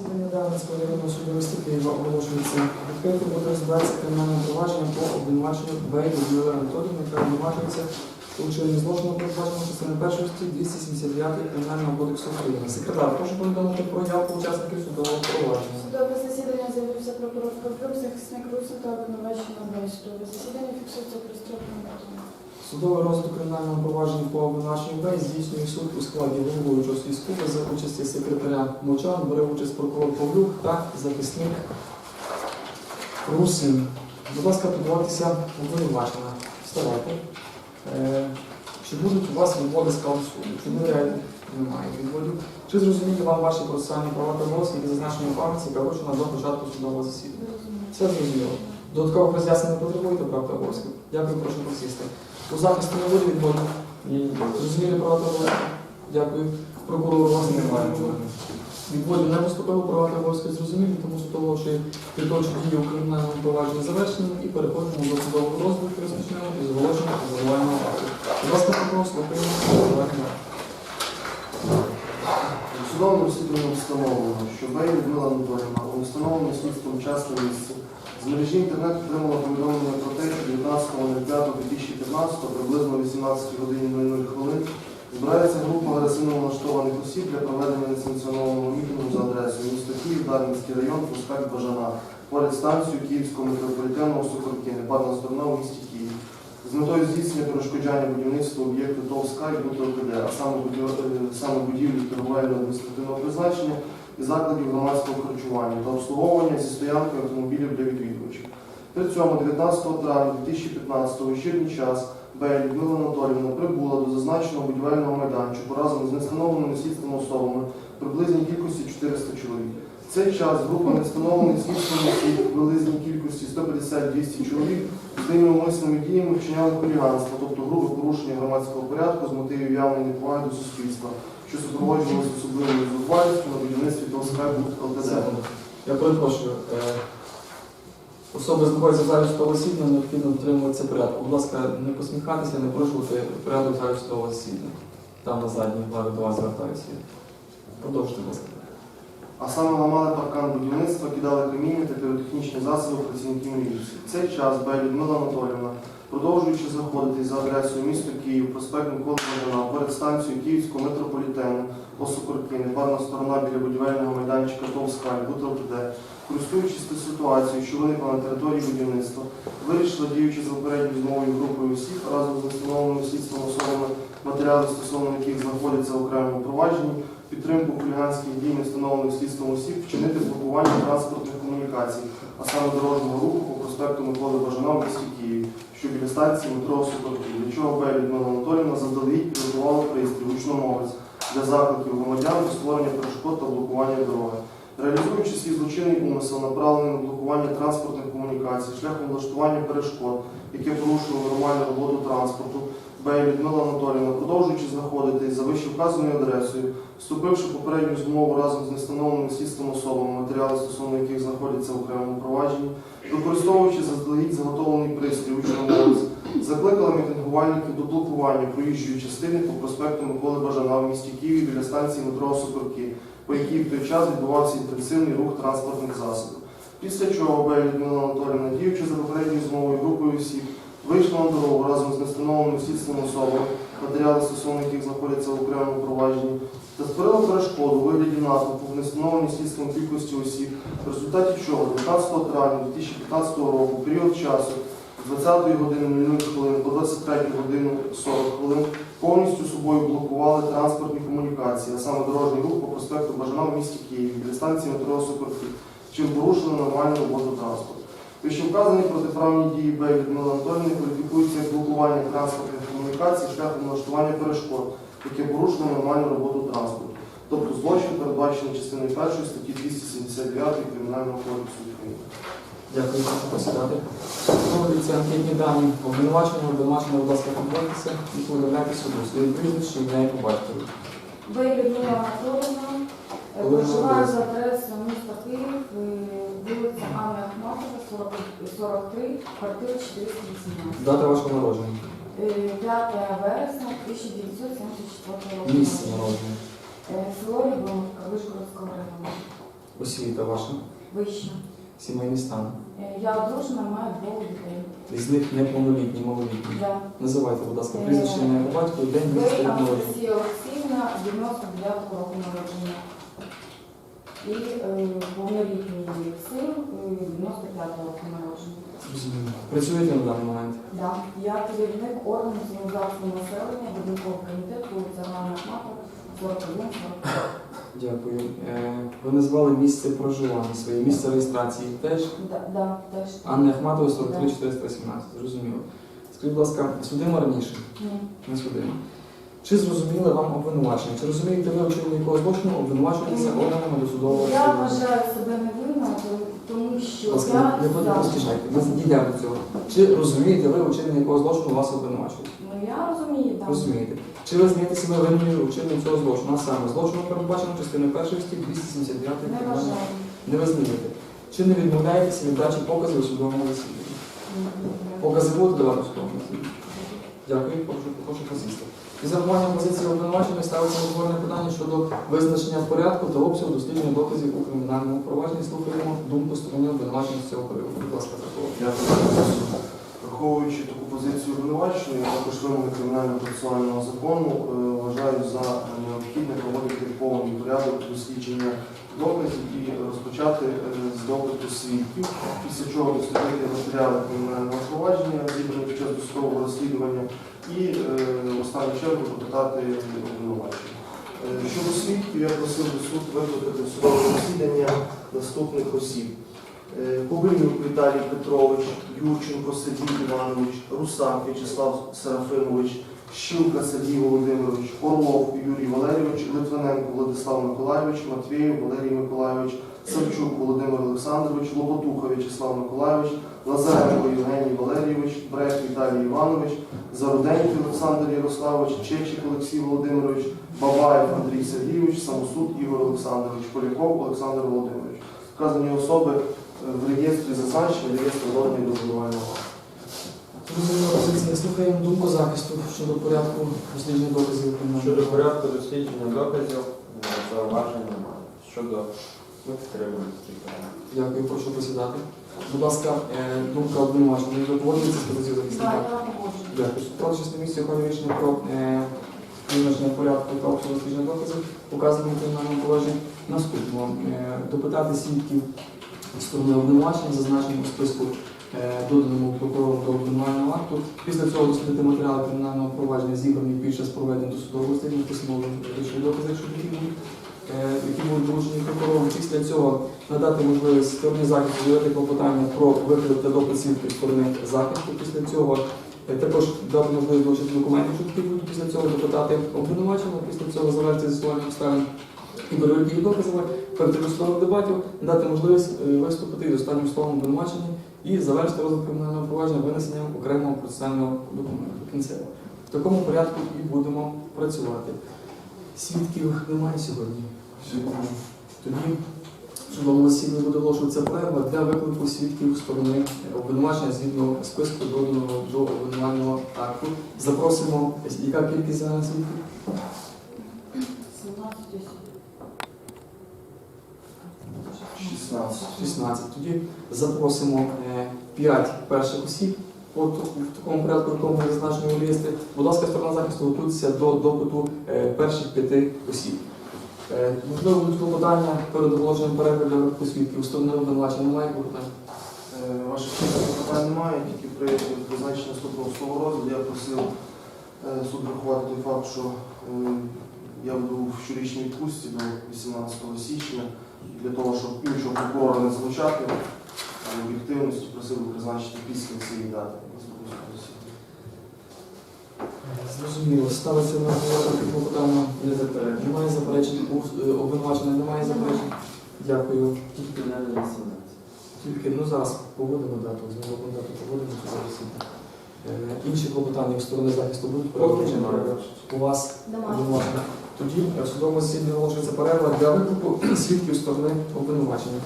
Засідання Дарницького районного суду міста Києва оголошується відкритим буде розбиратися кримінальним провадженням по обвинуваченню Б. Людмили Анатоліївни, яка обвинувачується у вчиненні злочину передбаченого частини першої статті 279 Кримінального кодексу України. Секретар, прошу повідомити про явку учасників судового провадження. Судове засідання з'явився прокурор Павлюк, захисник Русу та обвинувачена Б. Судове засідання фіксується пристроком методом. Судовий розгляд кримінального провадження по обвинуваченню Б здійснює суд у складі головуючого зв'язку за участі секретаря Мовчан, бере участь прокурор Павлюк та захисник Русин. Будь ласка, підготуватися обвинувачення. Вставайте. Е, Чи будуть у вас відводи з суду? Чи довіряєте? Немає відводів. Чи зрозуміли вам ваші процесуальні права та обов'язки, які зазначені в пам'ятці, яка до початку судового засідання? Все зрозуміло. Додаткових роз'яснень не потребуєте прав та обов'язків? Дякую, прошу присісти. У захисті не буде відводу? Ні. Зрозуміли права та обов'язки? Дякую. Прокурор у вас немає. Відводів не поступило, права обов'язки зрозумілі, тому чи підточні дії у кримінальному провадженні завершені і переходимо до судового який розпочнемо із оголошення обвинувального акту. Будь ласка, прокурор, слухаємо обвинувального акту. У судовому встановлено, що Бей Людмила Анатоліївна у встановленому слідством час та з мережі інтернет отримала повідомлення про те, що 19.05.2015 приблизно 18 годині 00 хвилин збирається група агресивно налаштованих осіб для проведення несанкціонованого мітингу за адресою місто Київ, Дарницький район, проспект Бажана, поряд станцію Київського метрополітену Соколки, непарна сторона у місті Київ. З метою здійснення перешкоджання будівництва об'єкту ТОВ «Скай» бути ОКД, а саме е, будівлі торговельного адміністративного призначення і закладів громадського харчування та обслуговування зі стоянкою автомобілів для відвідувачів. При цьому 19 травня 2015 у вечірній час Б. Людмила Анатоліївна прибула до зазначеного будівельного майданчику разом з нестановленими слідством особами приблизній кількості 400 чоловік. В цей час група невстановлених слідством осіб в приблизній кількості 150-200 чоловік своїми умисними діями вчиняли хуліганство, тобто грубе порушення громадського порядку з мотивів явної неповаги до суспільства, що супроводжувалося особливою зухвалістю на будівництві ЛТД. Секунду. Я перепрошую. Особи знаходяться в залі судового необхідно дотримуватися порядку. Будь ласка, не посміхатися, не порушувати порядок залі судового. Там на задній главі до вас звертаюся. Продовжуйте, будь ласка. А саме ламали паркан будівництва, кидали каміння та піротехнічні засоби працівників міліції. В цей час Б. Людмила Анатоліївна, продовжуючи знаходитись за адресою місто Київ, проспект Миколи Богдана, перед станцією Київського метрополітену, Осокорки, непарна сторона біля будівельного майданчика Товскай, БУТЛТД, користуючись ситуацією, що виникла на території будівництва, вирішила, діючи за попередньою змовою групою осіб разом з встановленими слідством особами, матеріали стосовно яких знаходяться в окремому провадженні, підтримку хуліганських дій, не встановлених слідством осіб, вчинити блокування транспортних комунікацій, а саме дорожнього руху по проспекту Миколи Бажана в місті Києві, що біля станції метро Соколки, для чого Б. Людмила Анатоліївна заздалегідь підготувала пристрій гучномовець для закликів громадян до створення перешкод та блокування дороги. Реалізуючи свій злочинний умисел, направлений на блокування транспортних комунікацій, шляхом влаштування перешкод, яке порушує нормальну роботу транспорту, Б. Людмила Анатоліївна, продовжуючи знаходитись за вище вказаною адресою, вступивши в попередню змову разом з нестановленими слідством особами, матеріали стосовно яких знаходяться в окремому провадженні, використовуючи заздалегідь заготовлений пристрій учномовець, закликала мітингувальників до блокування проїжджої частини по проспекту Миколи Бажана в місті Києві біля станції метро Сокорки, по якій в той час відбувався інтенсивний рух транспортних засобів. Після чого. Людмила Анатоліївна, діючи за попередньою змовою групою осіб, вийшла на дорогу разом з нестановленим слідством особами, матеріали стосовно яких знаходяться в окремому провадженні, та створила перешкоду у вигляді натовпу в нестановленій слідством кількості осіб, в результаті чого 19 травня 2015 року, період часу 20 години 00 хвилин по 23 годину 40 хвилин повністю собою блокували транспортні комунікації, а саме дорожній рух по проспекту Бажана в місті Києві біля станції метро Сокорки, чим порушили нормальну роботу транспорту. Вищевказані протиправні дії Б. Людмили Анатоліївни кваліфікуються як блокування транспортних комунікацій шляхом налаштування перешкод, яке порушило нормальну роботу транспорту, тобто злочин, передбачений частиною 1 статті 279 Кримінального кодексу України. Дякую, прошу посідати. Проводяться анкетні дані обвинувачення, обвинувачення, будь ласка, підготуйтеся і повідомляйте суду. Своє прізвище, ім'я і по батькові. Б. Людмила Анатоліївна, е, Коли проживаю за адресою міста Київ, е, вулиця Анни Ахматова, 43, квартира 418. Дата вашого народження. Е, 5 вересня 1974 року. Місце народження. Е, Село Любомовка, Вишгородського району. Освіта ваша, Вища. сімейний стан. Е, Я одружена, маю двох дітей. Із них неповнолітні, малолітні. Да. Називайте, будь ласка, прізвище ім'я по батьку, день Ви місце народження. Анастасія Олексіївна, 99 року народження. І е, повнолітній син е, 95 року народження. Зрозуміло. Працюєте на даний момент? Да. Я керівник органу самозахисту населення, будинковий комітет, вулиця Ганна Ахматова, 41, 40. Дякую. Е, Ви назвали місце проживання своє, місце реєстрації теж. Да, да, теж. Анна Ахматова, 43 417. Зрозуміло. Скажіть, будь ласка, судима раніше? Ні. Не судима. Чи зрозуміли вам обвинувачення? Чи розумієте ви вчинення якогось злочину обвинувачуєтеся органами досудового Я розслідування? вважаю себе невинною, тому Будь що ласка, я не будете завжди- поспішайте. Ми дійдемо до цього. Чи розумієте ви вчинення якогось злочину вас обвинувачують? Ну я розумію, так. Розумієте. Чи ви знаєте себе винною у вчиненні цього злочину? А саме злочину передбачено частиною першої статті 279 Не Кримінального. Не визнаєте. Чи не відмовляєтеся від дачі показів у судовому засіданні? Покази будете давати у судовому засіданні? Дякую, прошу, прошу посісти. Із зарахуванням позиції обвинувачення ставиться розговорне питання щодо визначення порядку та обсягу дослідження доказів у кримінальному провадженні. Слухаємо думку сторони обвинувачення з цього приводу. Будь ласка, Дякую. Враховуючи таку позицію обвинуваченої, а також вимоги кримінального процесуального закону, е, вважаю за необхідне проводити повний порядок дослідження доказів і розпочати е, з допиту свідків, після чого дослідити матеріали кримінального провадження, зібрані під час досудового розслідування, і е, в останню чергу допитати обвинувачення. Щодо свідків, я просив би суд викликати судове засідання наступних осіб. Е, Кобилюк Віталій Петрович, Юрченко Сергій Іванович, Русак В'ячеслав Серафимович, Щілка Сергій Володимирович, Орлов Юрій Валерійович, Литвиненко Владислав Миколайович, Матвєєв Валерій Миколайович, Савчук Володимир Олександрович, Лоботуха В'ячеслав Миколайович, Лазаренко Євгеній Валерійович, Брех Віталій Іванович, Заруденький Олександр Ярославович, Чечик Олексій Володимирович, Бабаєв Андрій Сергійович, Самосуд Ігор Олександрович, Поляков Олександр Володимирович. Вказані особи в реєстрі зазначені, реєстр доданий до обвинувального. Зрозуміло позиція. Слухаємо думку захисту щодо порядку дослідження доказів Щодо порядку дослідження доказів, е, зауважень немає. Щодо ми підтримуємо питання. Дякую, прошу посідати. Будь ласка, е, думка обвинувачення. Ви погоджуєтеся з позицією Так, захисника? я погоджуюсь. Дякую. На місці ухвалює рішення про е, визначення порядку та обсягу дослідження доказів, указаних в кримінальному положенні. Наступно е, допитати свідків сторони обвинувачення, зазначені у списку е, доданому прокурором до обвинувального акту. Після цього дослідити матеріали кримінального провадження, зібрані під час проведення досудового розслідування, письмові юридичні докази, якщо такі будуть, е, які будуть долучені прокурором. Після цього надати можливість стороні захисту заявити клопотання про виклик та допит свідків сторони захисту. Після цього е, також дати можливість долучити документи, що такі після цього допитати обвинувачення, після цього завершити з'ясування обставин і перевірки їх доказами, перед судових дебатів, дати можливість е, виступити з останнім словом обвинувачення і завершити розгляд кримінального провадження винесенням окремого процесуального документу кінцево. В такому порядку і будемо працювати. Свідків немає сьогодні. Тоді судовому засіданні буде оголошуватися перерва для виклику свідків сторони обвинувачення згідно списку доданого до обвинувального акту. Запросимо, яка кількість загальних свідків? 17 осіб. 16. 16. Тоді запросимо 5 перших осіб. От в такому порядку, в якому зазначені у реєстрі. Будь ласка, сторона захисту готується до допиту е, перших п'яти осіб. Е, Можливо, будуть клопотання перед оголошенням перерви для виклику свідків. У обвинувачення немає клопотань? Е, Ваших питань немає, тільки при призначенні наступного свого розгляду я просив е, суд врахувати той факт, що е, я буду в щорічній відпустці до 18 січня. Для того, щоб іншого прокурора не залучати, а об'єктивності просив би призначити після цієї дати. Зрозуміло. Ставиться на голосування клопотання. Не заперечую. Немає заперечень. Е, обвинувачення немає заперечень. Дякую. Тільки не на 18. Тільки ну зараз погодимо дату, знову дату погодимо судове засідання. Е, Інші клопотання в сторони захисту будуть передбачені? У вас Немає. Тоді в судовому засіданні оголошується перерва для виклику свідків сторони обвинувачення.